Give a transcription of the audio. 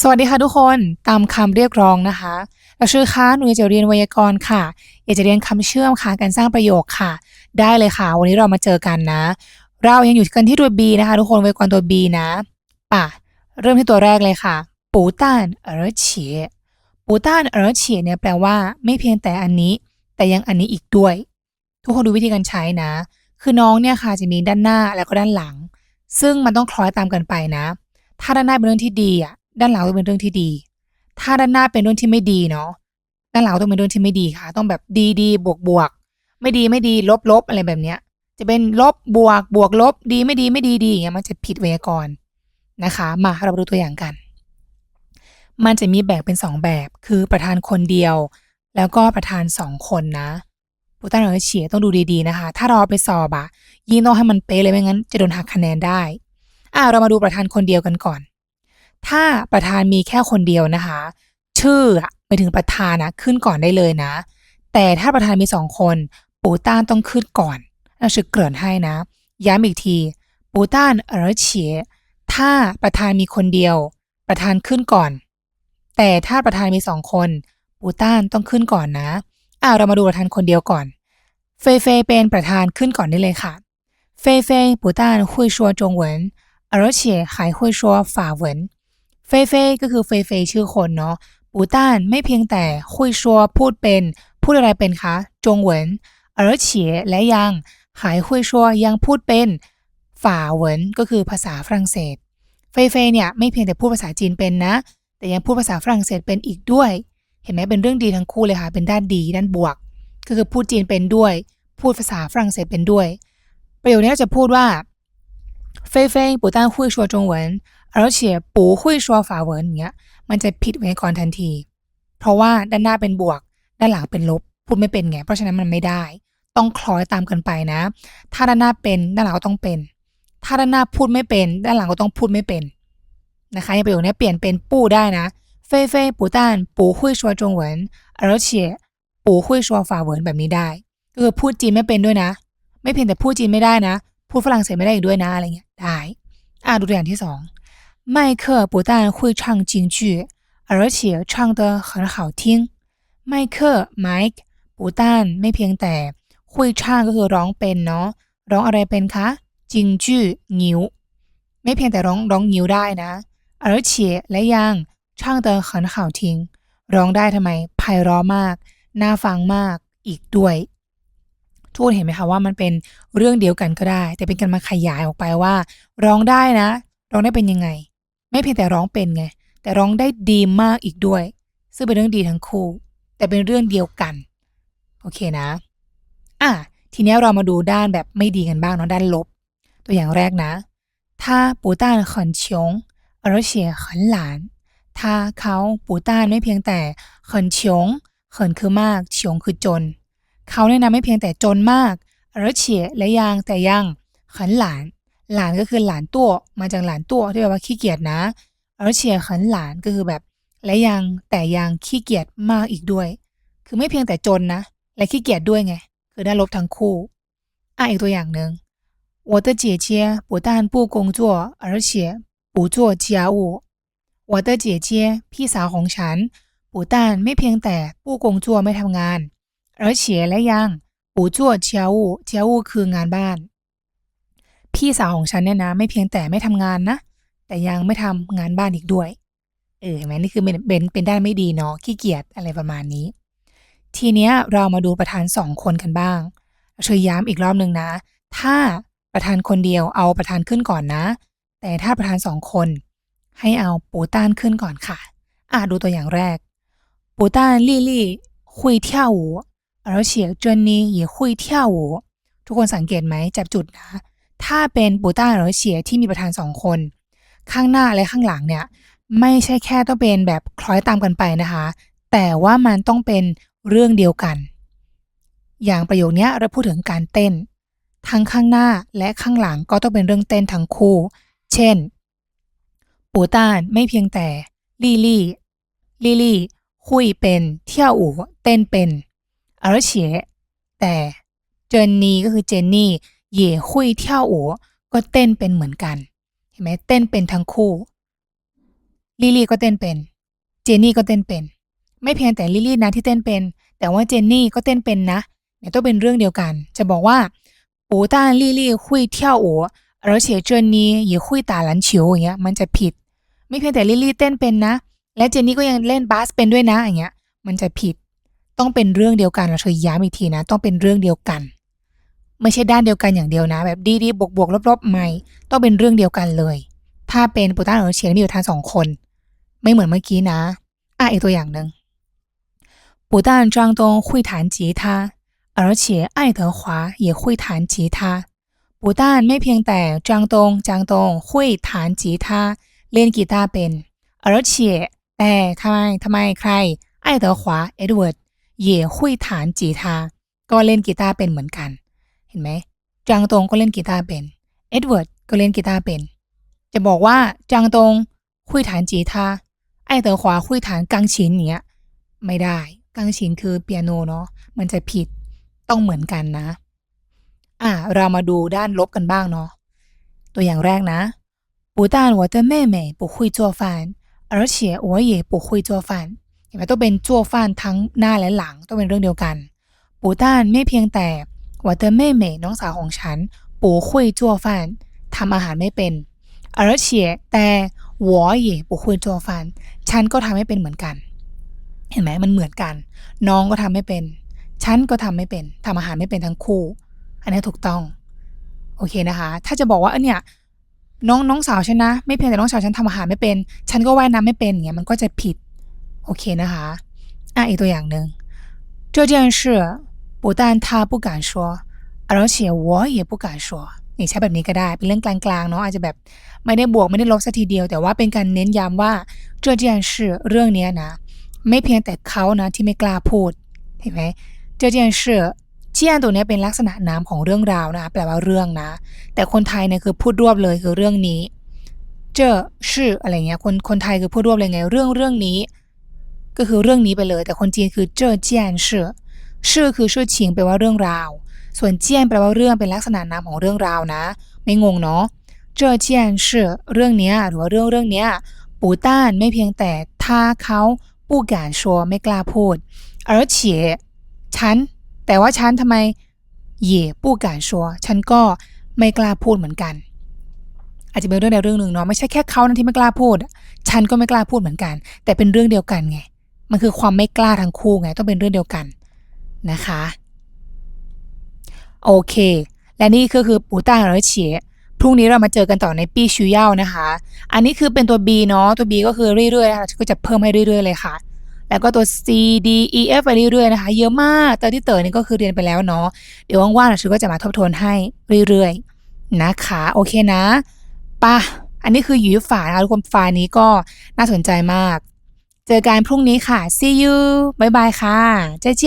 สวัสดีค่ะทุกคนตามคำเรียกร้องนะคะเราชื่อค้าหนูอยากจะเรียนไวยากรณ์ค่ะอยากจะเรียนคำเชื่อมค่ะการสร้างประโยคค่ะ ได้เลยค่ะ วันนี้เรามาเจอกันนะ เรายังอยู่กันที่ตัว B นะคะ ทุกคนไวยากรณ์ตัว B นะป่ะเริ่มที่ตัวแรกเลยค่ะ ปูต้านเออเฉียปูต้านเออเฉียเนี่ยแปลว่าไม่เพียงแต่อันนี้ แต่ยังอันนี้อีกด้วย ทุกคนดูวิธีการใช้นะ คือน้องเนี่ยค่ะจะมีด้านหน้าแล้วก็ด้านหลัง ซึ่งมันต้องคล้อยตามกันไปนะ ถ้าด้านหน้าเป็นเรื่องที่ดีอะ ด้านหลังต้องเป็นเรื่องที่ดี ถ้าด้านหน้าเป็นเรื่องที่ไม่ดีเนาะด้านหลังต้องเป็นเรื่องที่ไม่ดีค่ะ ต้องแบบดีดีบวกบวกไม่ดีไม่ดีลบลบอะไรแบบเนี้ย จะเป็นลบบวกบวกลบ ดีไม่ดีไม่ดีดีอย่างเงี้ยมันจะผิดไวยากรณ์นะคะ มาเราดูตัวอย่างกัน มันจะมีแบ่งเป็นสองแบบ คือประธานคนเดียว แล้วก็ประธานสองคนนะผู้ตั้งใจเฉียต้องดูดีๆนะคะ ถ้าเราเอาไปสอบอะยิ่งต้องให้มันเป๊ะเลยไม่งั้น จะโดนหักคะแนนได้อ่าเรามาดูประธานคนเดียวกันก่อน ถ้าประธานมีแค่คนเดียวนะคะ ชื่ออะไปถึงประธานนะขึ้นก่อนได้เลยนะ แต่ถ้าประธานมีสองคน ปูต้านต้องขึ้นก่อนเราจะเกริ่นให้นะ ย้ำอีกที ปูต้านเออเฉียถ้าประธานมีคนเดียว ประธานขึ้นก่อน แต่ถ้าประธานมีสองคน ปูต้านต้องขึ้นก่อนนะ อ่าเรามาดูประธานคนเดียวก่อน เฟยเฟยเป็นประธานขึ้นก่อนได้เลยค่ะ เฟยเฟย不但会说中文而且还会说法文 เฟเฟก็คือเฟเฟชื่อคนเนาะปูต้านไม่เพียงแต่คุยชัวพูดเป็น พูดอะไรเป็นคะ จงเหวินเออเฉียและยังหายคุยชัวยังพูดเป็น ฝ่าเหวินก็คือภาษาฝรั่งเศส เฟเฟเนี่ยไม่เพียงแต่พูดภาษาจีนเป็นนะ แต่ยังพูดภาษาฝรั่งเศสเป็นอีกด้วย เห็นไหมเป็นเรื่องดีทั้งคู่เลยค่ะ เป็นด้านดีด้านบวก ก็คือพูดจีนเป็นด้วย พูดภาษาฝรั่งเศสเป็นด้วย ประโยคนี้เราจะพูดว่าเฟเฟปูต้านคุยชัวจงเหวิน 而且不会说法文อย่างเงี้ย มันจะผิดไวยากรณ์ทันที เพราะว่าด้านหน้าเป็นบวก ด้านหลังเป็นลบ พูดไม่เป็นไง เพราะฉะนั้นมันไม่ได้ ต้องคล้อยตามกันไปนะ ถ้าด้านหน้าเป็น ด้านหลังก็ต้องเป็น ถ้าด้านหน้าพูดไม่เป็น ด้านหลังก็ต้องพูดไม่เป็น นะคะอย่างประโยคนี้เปลี่ยนเป็นปู้ได้นะเฟยเฟย不但不会说中文而且不会说法文แบบนี้ได้ ก็คือพูดจีนไม่เป็นด้วยนะ ไม่เพียงแต่พูดจีนไม่ได้นะ พูดฝรั่งเศสไม่ได้อีกด้วยนะอะไรเงี้ย ได้ อ่าดูตัวอย่างที่สอง 麦克不但会唱京剧，而且唱得很好听。麦克 Mike 不但ไม่เพียงแต่会唱ก็คือร้องเป็นเนาะ ร้องอะไรเป็นคะจิงจื้องิ้ว ไม่เพียงแต่ร้องร้องงิ้วได้นะ而且และยัง唱得很好听ร้องได้ทำไมไพเราะมาก น่าฟังมากอีกด้วย ทุกคนเห็นไหมคะว่ามันเป็นเรื่องเดียวกันก็ได้ แต่เป็นการมาขยายออกไปว่า ร้องได้นะ ร้องได้เป็นยังไง ไม่เพียงแต่ร้องเป็นไง แต่ร้องได้ดีมากอีกด้วย ซึ่งเป็นเรื่องดีทั้งคู่ แต่เป็นเรื่องเดียวกัน โอเคนะ อ่ะ ทีนี้เรามาดูด้านแบบไม่ดีกันบ้างเนาะด้านลบ ตัวอย่างแรกนะ他不但很穷而且很懒他เขาปูต้านไม่เพียงแต่很穷很คือมาก穷คือจน เขาเนี่ยนะไม่เพียงแต่จนมาก而且และยังแต่ยัง很懒หลาน ก็คือหลานตัวมาจากหลานตัวที่แปลว่าขี้เกียจนะ而且很懒ก็คือแบบและยังแต่ยังขี้เกียจมากอีกด้วย คือไม่เพียงแต่จนนะ และขี้เกียจด้วยไง คือด้านลบทั้งคู่ อ่ะอีกตัวอย่างหนึ่ง我的姐姐不但不工作而且不做家务我的姐姐พี่สาวของฉัน不但ไม่เพียงแต่不工作ไม่ทำงาน而且และยัง不做家务家务คืองานบ้าน พี่สาวของฉันเนี่ยนะ ไม่เพียงแต่ไม่ทำงานนะ แต่ยังไม่ทำงานบ้านอีกด้วย เออเห็นไหมนี่คือเป็นเป็นเป็นด้านไม่ดีเนาะขี้เกียจอะไรประมาณนี้ ทีเนี้ยเรามาดูประธานสองคนกันบ้างช่วยย้ำอีกรอบหนึ่งนะ ถ้าประธานคนเดียวเอาประธานขึ้นก่อนนะ แต่ถ้าประธานสองคน ให้เอาปูต้านขึ้นก่อนค่ะ อ่ะดูตัวอย่างแรกปูต้านลี่ลี่会跳舞而且珍妮也会跳舞ทุกคนสังเกตไหมจับจุดนะ ถ้าเป็นปูต้าหรือเฉียที่มีประธานสองคน ข้างหน้าและข้างหลังเนี่ยไม่ใช่แค่ต้องเป็นแบบคล้อยตามกันไปนะคะ แต่ว่ามันต้องเป็นเรื่องเดียวกัน อย่างประโยคนี้เราพูดถึงการเต้น ทั้งข้างหน้าและข้างหลังก็ต้องเป็นเรื่องเต้นทั้งคู่ เช่น ปูต้านไม่เพียงแต่ลี่ลี่ลี่ลี่คุยเป็น เที่ยวอู่เต้นเป็น而且แต่เจนนี่ก็คือเจนนี่ 也会跳舞ก็เต้นเป็นเหมือนกัน เห็นไหมเต้นเป็นทั้งคู่ ลิลี่ก็เต้นเป็น เจนนี่ก็เต้นเป็น ไม่เพียงแต่ลิลี่นะที่เต้นเป็น แต่ว่าเจนนี่ก็เต้นเป็นนะเนี่ยต้องเป็นเรื่องเดียวกัน จะบอกว่า不但丽丽会跳舞而且เจนนี่也会打篮球อย่างเงี้ยมันจะผิด ไม่เพียงแต่ลิลี่เต้นเป็นนะ และเจนนี่ก็ยังเล่นบาสเป็นด้วยนะอย่างเงี้ย มันจะผิด ต้องเป็นเรื่องเดียวกันเราเชยย้ำอีกทีนะ ต้องเป็นเรื่องเดียวกัน ไม่ใช่ด้านเดียวกันอย่างเดียวนะ แบบดีๆบวกบวกลบๆไม่ต้องเป็นเรื่องเดียวกันเลย ถ้าเป็นปูต้าเออเฉียงมีอยู่ทางสองคน ไม่เหมือนเมื่อกี้นะ อ่ะอีกตัวอย่างหนึ่ง不但张东会弹吉他，而且爱德华也会弹吉他。不但ไม่เพียงแต่จางตงจางตง会弹吉他เล่นกีตาร์เป็น而且แต่ทำไมทำไมใคร爱德华เอ็ดเวิร์ด也会弹吉他ก็เล่นกีตาร์เป็นเหมือนกัน เ ห็นไหมจางตงก็เล่นกีตาร์เป็นเอ็ดเวิร์ดก็เล่นกีตาร์เป็น จะบอกว่าจางตง会弹吉他爱德华会弹钢琴เนี้ยไม่ได้钢琴คือเปียโนเนาะมันจะผิดต้องเหมือนกันนะ อ่ะเรามาดูด้านลบกันบ้างเนาะตัวอย่างแรกนะ不但我的妹妹不会做饭而且我也不会做饭เห็นไหมต้องเป็น做饭ทั้งหน้าและหลังต้องเป็นเรื่องเดียวกัน不但ไม่เพียงแต่ 我的妹妹น้องสาวของฉัน不会做饭ทำอาหารไม่เป็น而且แต่我也不会做饭ฉันก็ทำไม่เป็นเหมือนกัน เห็นไหมมันเหมือนกัน น้องก็ทำไม่เป็น ฉันก็ทำไม่เป็นทำอาหารไม่เป็นทั้งคู่ อันนี้ถูกต้อง โอเคนะคะ ถ้าจะบอกว่าเนี่ยน้องน้องสาวฉันนะ ไม่เพียงแต่น้องสาวฉันทำอาหารไม่เป็น ฉันก็ว่ายน้ำไม่เป็นเงี้ยมันก็จะผิด โอเคนะคะ อะอีกตัวอย่างหนึ่ง这件事不但他不敢说而且我也不敢说นี่ใช้แบบนี้ก็ได้ เป็นเรื่องกลางๆเนาะอาจจะแบบไม่ได้บวกไม่ได้ลบสักทีเดียว แต่ว่าเป็นการเน้นย้ำว่า这件事เรื่องเนี้ยนะ ไม่เพียงแต่เขานะที่ไม่กล้าพูด เห็นไหม这件事เจียนตัวเนี้ยเป็นลักษณะนามของเรื่องราวนะ แปลว่าเรื่องนะ แต่คนไทยเนี่ยคือพูดรวบเลยคือเรื่องนี้ เจอชื่ออะไรเงี้ย คนคนไทยคือพูดรวบเลยไง เรื่องเรื่องนี้ ก็คือเรื่องนี้ไปเลย แต่คนจีนคือเจอเจียนชื่อ ชื่อคือชื่อชิงแปลว่าเรื่องราว ส่วนเจียนแปลว่าเรื่องเป็นลักษณะนามของเรื่องราวนะ ไม่งงเนาะเจ้าเจียนชื่อเรื่องเนี้ยหรือว่าเรื่องเรื่องเนี้ยปู่ต้านไม่เพียงแต่ถ้าเขาผู้การชัวไม่กล้าพูดเออเฉียฉัน แต่ว่าฉันทำไมเย่ผู้การชัวฉันก็ไม่กล้าพูดเหมือนกัน อาจจะเป็นเรื่องใดเรื่องหนึ่งเนาะไม่ใช่แค่เขานะที่ไม่กล้าพูด ฉันก็ไม่กล้าพูดเหมือนกัน แต่เป็นเรื่องเดียวกันไง มันคือความไม่กล้าทั้งคู่ไง ต้องเป็นเรื่องเดียวกัน นะคะ โอเค และนี่ก็คือปูต้าเหรอเฉียพรุ่งนี้เรามาเจอกันต่อในปีชูเย่านะคะ อันนี้คือเป็นตัว B เนาะตัว B ก็คือเรื่อยๆนะคะก็จะเพิ่มให้เรื่อย ๆ เลยค่ะ แล้วก็ตัว C D E F ไปเรื่อยๆนะคะ เยอะมากแต่ที่เต๋อนี่ก็คือเรียนไปแล้วเนาะเดี๋ยวว่างๆนะชูก็จะมาทบทวนให้เรื่อยๆนะคะโอเคนะป่ะอันนี้คือหยูฝานะคะทุกคนไฟล์นี้ก็น่าสนใจมาก เจอกันพรุ่งนี้ค่ะ see you บ๊ายบายค่ะ再见